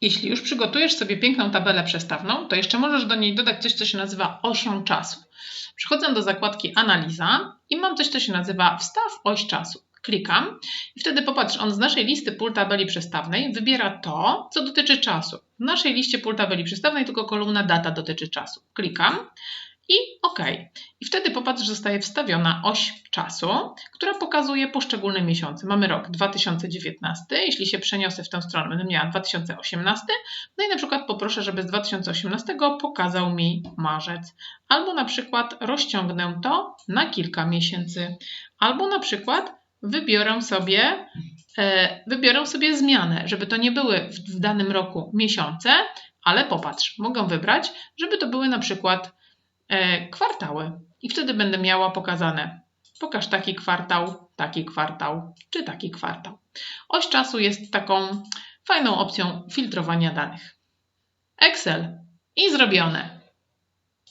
Jeśli już przygotujesz sobie piękną tabelę przestawną, to jeszcze możesz do niej dodać coś, co się nazywa osią czasu. Przychodzę do zakładki Analiza i mam coś, co się nazywa Wstaw oś czasu. Klikam i wtedy popatrz, on z naszej listy pól tabeli przestawnej wybiera to, co dotyczy czasu. W naszej liście pól tabeli przestawnej tylko kolumna data dotyczy czasu. Klikam i OK. I wtedy popatrz, że zostaje wstawiona oś czasu, która pokazuje poszczególne miesiące. Mamy rok 2019, jeśli się przeniosę w tę stronę, będę miała 2018, no i na przykład poproszę, żeby z 2018 pokazał mi marzec. Albo na przykład rozciągnę to na kilka miesięcy. Albo na przykład wybiorę sobie, e, wybiorę sobie zmianę, żeby to nie były w, w danym roku miesiące, ale popatrz, mogę wybrać, żeby to były na przykład e, kwartały. I wtedy będę miała pokazane pokaż taki kwartał, taki kwartał, czy taki kwartał. Oś czasu jest taką fajną opcją filtrowania danych. Excel i zrobione.